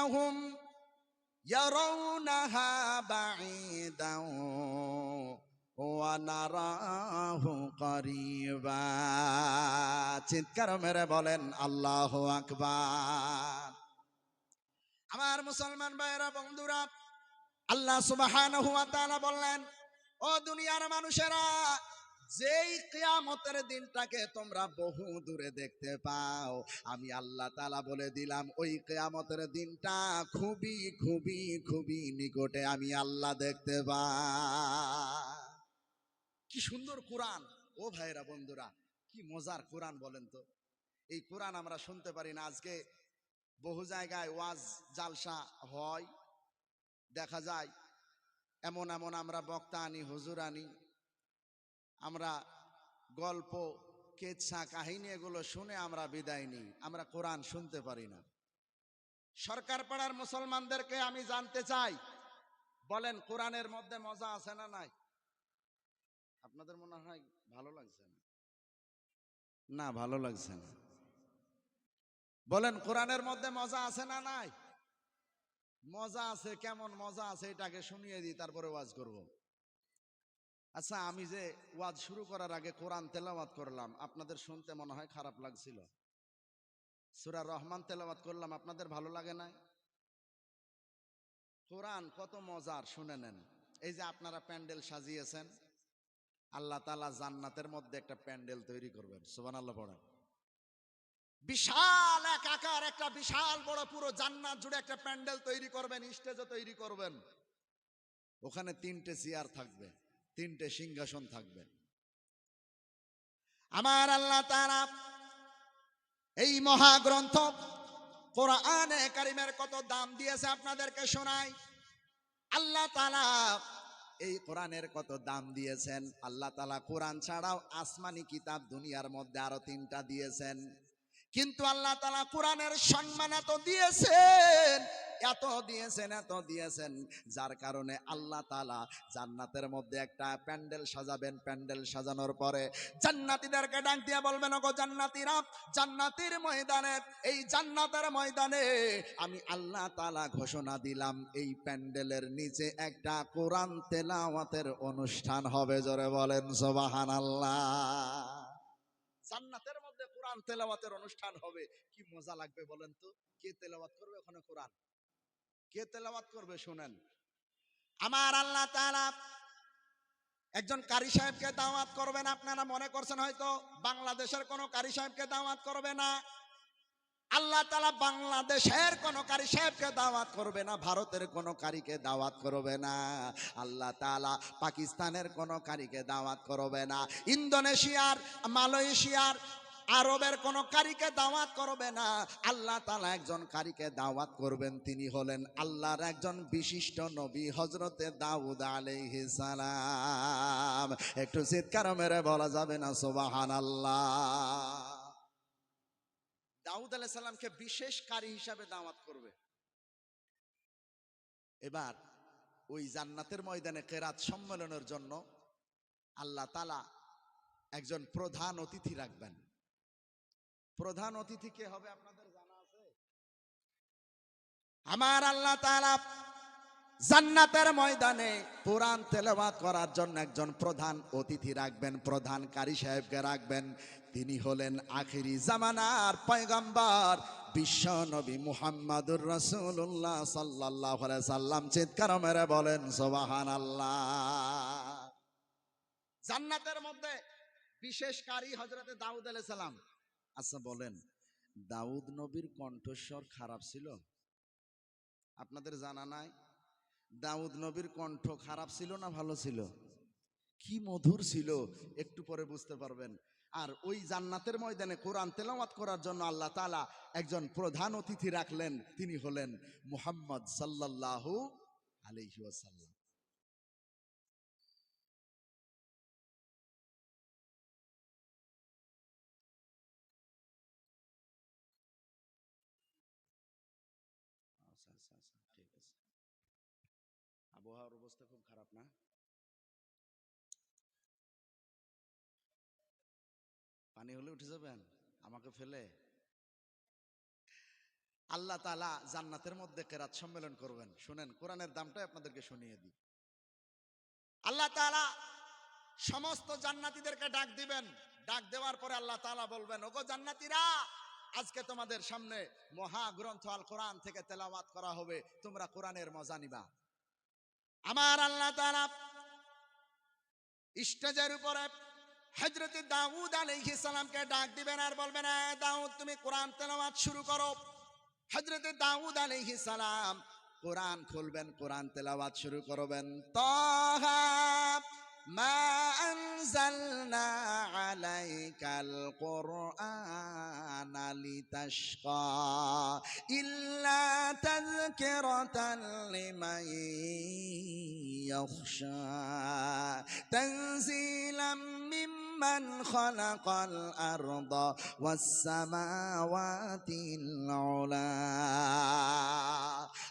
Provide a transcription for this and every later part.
إنهم يرونها بعيدا ونراه قريبا চিৎকার মেরে বলেন আল্লাহ আকবার আমার মুসলমান ভাইয়েরা বন্ধুরা আল্লাহ সুবহানাহু ওয়া তাআলা বললেন ও দুনিয়ার মানুষেরা যেই কিয়ামতের দিনটাকে তোমরা বহু দূরে দেখতে পাও, আমি আল্লাহ তালা বলে দিলাম, ওই কেয়ামতের দিনটা খুবই খুবই খুবই নিকটে আমি আল্লাহ দেখতে পাই কি সুন্দর কোরআন। ও ভাইরা বন্ধুরা, কি মজার কোরআন বলেন তো। এই কোরআন আমরা শুনতে পারি না, আজকে বহু জায়গায় ওয়াজ, জালসা হয়, দেখা যায়, এমন এমন আমরা বক্তা আনি, হুজুর আনি আমরা গল্প, কেচ্ছা, কাহিনী এগুলো শুনে আমরা বিদায় নিই। আমরা কোরআন শুনতে পারি না। সরকার পাড়ার মুসলমানদেরকে আমি জানতে চাই। বলেন, কোরআনের মধ্যে মজা আছে না নাই? আপনাদের মনে হয় ভালো লাগছে না? না, ভালো লাগছে না। বলেন, কোরআনের মধ্যে মজা আছে না নাই? মজা আছে, কেমন মজা আছে, এটাকে শুনিয়ে দিই, তারপরে ওয়াজ করব। আচ্ছা আমি যে ওয়াজ শুরু করার আগে কোরআন তেলাওয়াত করলাম, আপনাদের শুনতে মনে হয় খারাপ লাগছিল। সুরা রহমান তেলাওয়াত করলাম, আপনাদের ভালো লাগে না কোরআন কত মজার, শুনে নেন। এই যে আপনারা প্যান্ডেল সাজিয়েছেন, আল্লাহ তালা জান্নাতের মধ্যে একটা প্যান্ডেল তৈরি করবেন সুবান আল্লাহ পড়েন। বিশাল এক আকার, একটা বিশাল বড় পুরো জান্নাত জুড়ে একটা প্যান্ডেল তৈরি করবেন, স্টেজও তৈরি করবেন। ওখানে তিনটে চেয়ার থাকবে। তিনটে সিংহাসন থাকবে। আমার আল্লাহ তারা এই মহাগ্রন্থ কোরআনে কারিমের কত দাম দিয়েছে আপনাদেরকে শোনাই। আল্লাহ তালা এই কোরআনের কত দাম দিয়েছেন? আল্লাহ তালা কোরআন ছাড়াও আসমানি কিতাব দুনিয়ার মধ্যে আরও তিনটা দিয়েছেন। কিন্তু আল্লাহ তালা কোরআনের সম্মান এত দিয়েছেন এত দিয়েছেন এত দিয়েছেন, যার কারণে আল্লাহ তালা জান্নাতের মধ্যে একটা প্যান্ডেল সাজাবেন। প্যান্ডেল সাজানোর পরে জান্নাতীদেরকে ডাক দিয়ে বলবেন গো জান্নাতীরা, জান্নাতির ময়দানে, এই জান্নাতের ময়দানে আমি আল্লাহ তালা ঘোষণা দিলাম, এই প্যান্ডেলের নিচে একটা কোরআন তেলাওয়াতের অনুষ্ঠান হবে। জোরে বলেন সোবাহান আল্লাহ জান্নাতের কোরআন তেলাওয়াতের অনুষ্ঠান হবে। কি মজা লাগবে বলেন তো? কে তেলাওয়াত করবে ওখানে কোরআন? কে তেলাওয়াত করবে শুনেন। আমার আল্লাহ তাআলা একজন কারি সাহেবকে দাওয়াত করবেন আপনারা মনে করছেন হয়তো বাংলাদেশের কোন কারি সাহেবকে দাওয়াত করবে না। আল্লাহ তালা বাংলাদেশের কোন কারি সাহেবকে দাওয়াত করবে না, ভারতের কোন কারিকে দাওয়াত করবে না। আল্লাহ তালা পাকিস্তানের কোন কারিকে দাওয়াত করবে না। ইন্দোনেশিয়ার, মালয়েশিয়ার আরবের কোন কারিকে দাওয়াত করবে না। আল্লাহ তালা একজন কারিকে দাওয়াত করবেন, তিনি হলেন আল্লাহর একজন বিশিষ্ট নবী হজরতে দাউদ আলাইহিস সালাম। একটু চিৎকার মেরে বলা যাবে না সুবাহান আল্লাহ দাউদ আলাইহিস সালামকে বিশেষ কারি হিসাবে দাওয়াত করবে। এবার ওই জান্নাতের ময়দানে কেরাত সম্মেলনের জন্য আল্লাহ তালা একজন প্রধান অতিথি রাখবেন। প্রধান অতিথি কে হবে আপনাদের জানা আছে? আমার আল্লাহ তাআলা জান্নাতের ময়দানে কোরআন তেলাওয়াত করার জন্য একজন প্রধান অতিথি রাখবেন প্রধান কারি সাহেবকে রাখবেন। তিনি হলেন আখিরি জামানার পয়গম্বর, বিশ্ব নবী মুহাম্মাদুর রাসূলুল্লাহ সাল্লাল্লাহু আলাইহি সাল্লাম। চিৎকার মেরে বলেন, সুবহানাল্লাহ। জান্নাতের মধ্যে বিশেষ কারি হযরতে দাউদ আলাইহিস সালাম। আচ্ছা বলেন, দাউদ নবীর কণ্ঠস্বর খারাপ ছিল? আপনাদের জানা নাই? দাউদ নবীর কণ্ঠ খারাপ ছিল না ভালো ছিল? কি মধুর ছিল, একটু পরে বুঝতে পারবেন। আর ওই জান্নাতের ময়দানে কোরআন তেলাওয়াত করার জন্য আল্লাহ তাআলা একজন প্রধান অতিথি রাখলেন, তিনি হলেন মুহাম্মদ সাল্লাল্লাহু আলাইহি আবহাওয়ার অবস্থা খুব খারাপ না। পানি হলে উঠে যাবেন, আমাকে ফেলে। আল্লাহ তালা জান্নাতের মধ্যে কেরাত সম্মেলন করবেন। শুনেন, কোরআনের দামটাই আপনাদেরকে শুনিয়ে দিই। আল্লাহ তালা সমস্ত জান্নাতীদেরকে ডাক দিবেন। ডাক দেওয়ার পরে আল্লাহ তালা বলবেন, ওগো জান্নাতীরা, আজকে তোমাদের সামনে মহাগ্রন্থ আল কোরআন থেকে তেলাওয়াত করা হবে। তোমরা কোরআনের মজা নিবা। আমার আল্লাহ তালা স্টেজের উপরে হজরত দাউদ আলাইহিস সালামকে ডাক দিবেন আর বলবেন দাউদ, তুমি কোরআন তেলাওয়াত শুরু করো। হজরত দাউদ আলাইহিস সালাম কোরআন খুলবেন, কোরআন তেলাওয়াত শুরু করবেন। তাহা মা আলাইকাল কুরআন লিতাশকা ইল্লা تذكرة لمن তানজিলাম মিম্মান খালাকাল আরদা ওয়াস সামাওয়াতিল উলা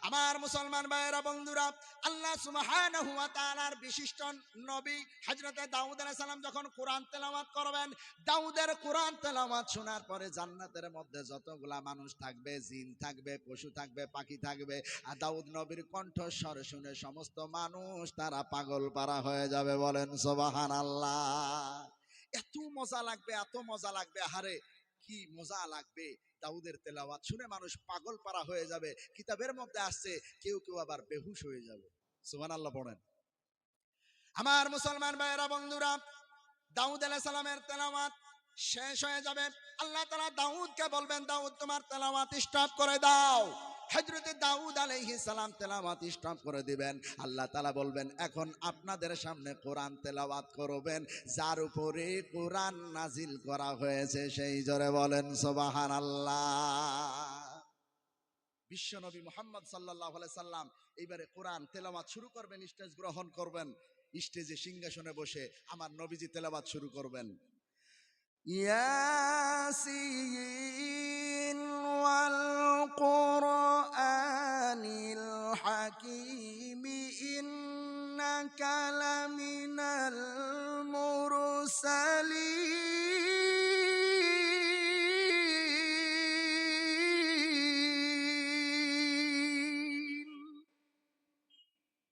আমার মুসলমান ভাইয়েরা, বন্ধুরা, আল্লাহ সুবহানাহু ওয়া তাআলার বিশিষ্ট নবী হযরত দাউদ সালাম যখন কোরআন তেলাওয়াত করবেন, দাউদের কোরআন তেলাওয়াত শোনার পরে জান্নাতের মধ্যে যতগুলা মানুষ থাকবে, জিন থাকবে, পশু থাকবে, পাখি থাকবে, আর দাউদ নবীর কণ্ঠস্বর শুনে সমস্ত মানুষ তারা পাগল পারা হয়ে যাবে বলেন, সুবহানাল্লাহ। এত মজা লাগবে, এত মজা লাগবে হারে কি মজা লাগবে। দাউদের তেলাওয়াত শুনে মানুষ পাগল পারা হয়ে যাবে, কিতাবের মধ্যে আসছে, কেউ কেউ আবার বেহুশ হয়ে যাবে। সুবহান আল্লাহ পড়েন। আমার মুসলমান ভাইয়েরা, বন্ধুরা, দাউদ আলাইহিস সালামের তেলাওয়াত শেষ হয়ে যাবে। আল্লাহ তাআলা দাউদকে বলবেন, দাউদ, তোমার তেলাওয়াত স্টপ করে দাও। হজরতে দাউদ আলাইহিস সালাম তেলাওয়াত স্টপ করে দিবেন। আল্লাহ তাআলা বলবেন, এখন আপনাদের সামনে কোরআন তেলাওয়াত করবেন, যার উপরে কোরআন নাজিল করা হয়েছে, সেই জোরে বলেন, সুবহানাল্লাহ। বিশ্বনবী মোহাম্মদ আলাইহি সাল্লাম এইবারে কোরআন তেলাওয়াত শুরু করবেন, স্টেজ গ্রহণ করবেন, স্টেজে সিংহাসনে বসে আমার নবীজি তেলাওয়াত শুরু করবেন। ইয়াসিন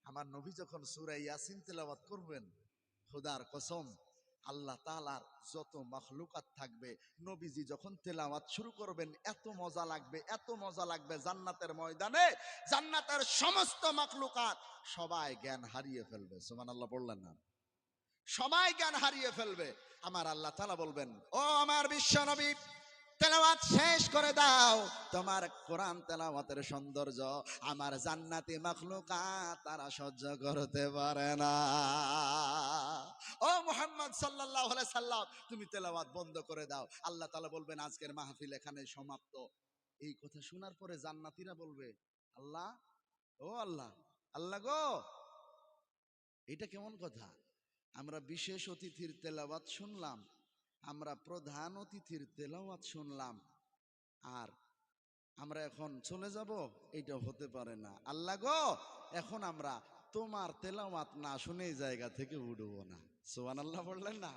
আমার নবী যখন সুরাই ইয়াসিন তেলাওয়াত করবেন খোদার কসম আল্লাহ তালার যত মখলুকাত থাকবে, নবীজি যখন তেলাওয়াত শুরু করবেন, এত মজা লাগবে, এত মজা লাগবে জান্নাতের ময়দানে। জান্নাতের সমস্ত মখলুকাত সবাই জ্ঞান হারিয়ে ফেলবে। সোমান আল্লাহ বললেন না। সবাই জ্ঞান হারিয়ে ফেলবে। আমার আল্লাহ তালা বলবেন, ও আমার বিশ্ব নবী তেলাওয়াত শেষ করে দাও। তোমার কোরআন তেলাওয়াতের সৌন্দর্য আমার জান্নাতি মাখলুকাত তারা সহ্য করতে পারে না। ও মুহাম্মদ আলাইহি সাল্লাম, তুমি তেলাওয়াত বন্ধ করে দাও। আল্লাহ তাআলা বলবেন, আজকের মাহফিল এখানে সমাপ্ত। এই কথা শোনার পরে জান্নাতীরা বলবে, আল্লাহ, ও আল্লাহ আল্লাহ গো, এটা কেমন কথা? আমরা বিশেষ অতিথির তেলাওয়াত শুনলাম আমরা প্রধান অতিথির তেলাওয়াত শুনলাম। আর আমরা এখন চলে যাব, এটা হতে পারে না। আল্লাহ গো, এখন আমরা তোমার তেলাওয়াত না শুনে জায়গা থেকে উঠবো না। সোহান আল্লাহ বললেন না।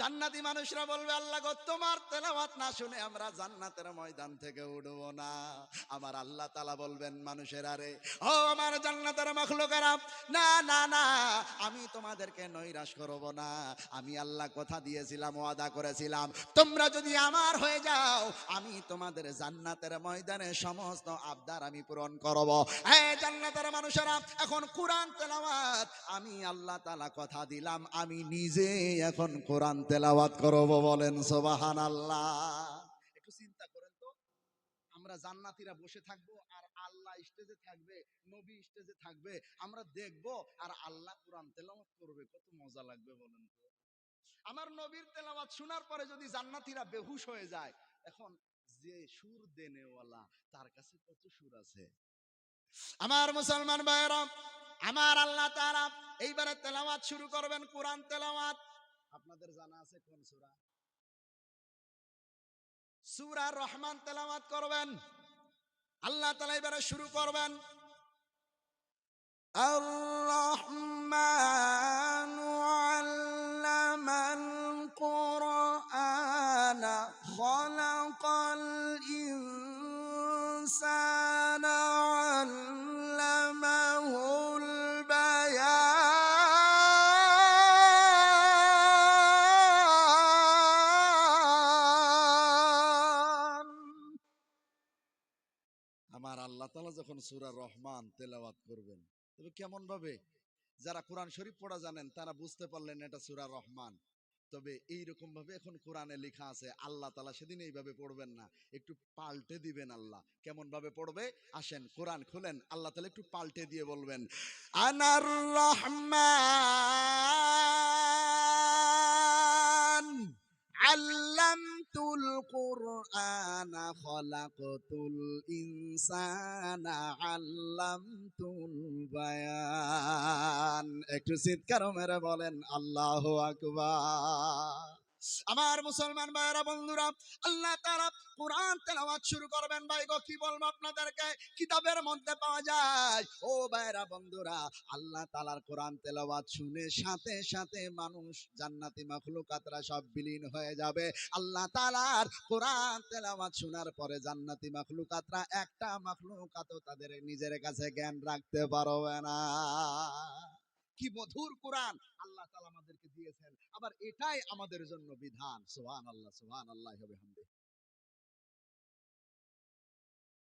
জান্নাতি মানুষরা বলবে, আল্লাহ তোমার তেলাওয়াত না শুনে আমরা জান্নাতের ময়দান থেকে উঠব না। আমার আল্লাহ তালা বলবেন, মানুষের আরে ও আমার জান্নাতের মাখলুকেরা, না না না, আমি তোমাদেরকে নৈরাশ করব না। আমি আল্লাহ কথা দিয়েছিলাম, ওয়াদা করেছিলাম। তোমরা যদি আমার হয়ে যাও, আমি তোমাদের জান্নাতের ময়দানে সমস্ত আবদার আমি পূরণ করব। হ্যাঁ জান্নাতের মানুষেরা, এখন কোরআন তেলাওয়াত, আমি আল্লাহ তালা কথা দিলাম, আমি নিজে এখন কোরআন তেলাওয়াত করব বলেন সোবাহান আল্লাহ একটু চিন্তা করেন তো, আমরা জান্নাতীরা বসে থাকব আর আল্লাহ স্টেজে থাকবে, নবী স্টেজে থাকবে, আমরা দেখব আর আল্লাহ কোরআন করবে, কত মজা লাগবে বলেন তো। আমার নবীর শোনার পরে যদি জান্নাতীরা বেহুশ হয়ে যায়, এখন যে সুর দেনেওয়ালা, তার কাছে কত সুর আছে? আমার মুসলমান ভাইয়েরা, আমার আল্লাহ তাআলা এইবারে তেলাওয়াত শুরু করবেন, কোরআন তেলাওয়াত। আপনাদের জানা আছে কোন সুরা? সুরা রহমান তেলামাত করবেন। আল্লাহ তালা এবারে শুরু করবেন। আল্লাহ আল্লাহ যখন সুরা রহমান তেলাওয়াত করবেন, তবে কেমন ভাবে যারা কোরআন শরীফ পড়া জানেন, তারা বুঝতে পারলেন এটা সুরা রহমান। তবে এইরকম ভাবে এখন কোরআনে লেখা আছে, আল্লাহ তালা সেদিন এইভাবে পড়বেন না, একটু পাল্টে দিবেন আল্লাহ। কেমন ভাবে পড়বে? আসেন, কোরআন খুলেন, আল্লাহ তালা একটু পাল্টে দিয়ে বলবেন, আনার রহমান তুল কোরআনা খলাক তুল ইনসানা আল্লাম তুল বায়ান। একটু চিৎকার মেরে বলেন আল্লাহ আকবার। আমার মুসলমান ভাইয়েরা, বন্ধুরা, আল্লাহ তারা কোরআন তেলাওয়াত শুরু করবেন। ভাই গো, কি বলব আপনাদেরকে? কিতাবের মধ্যে পাওয়া যায়। ও ভাইয়েরা, বন্ধুরা, আল্লাহ তালার কোরআন তেলাওয়াত শুনে সাথে সাথে মানুষ জান্নাতি মাখলুকাতরা সব বিলীন হয়ে যাবে। আল্লাহ তালার কোরআন তেলাওয়াত শোনার পরে জান্নাতি মাখলুকাতরা একটা মাখলুকাতও তাদের নিজের কাছে জ্ঞান রাখতে পারবে না। কি মধুর কোরআন। আল্লাহ তালা আমাদেরকে দিয়েছেন। আবার এটাই আমাদের জন্য বিধান। সোহান আল্লাহ সোহান আল্লাহ হবে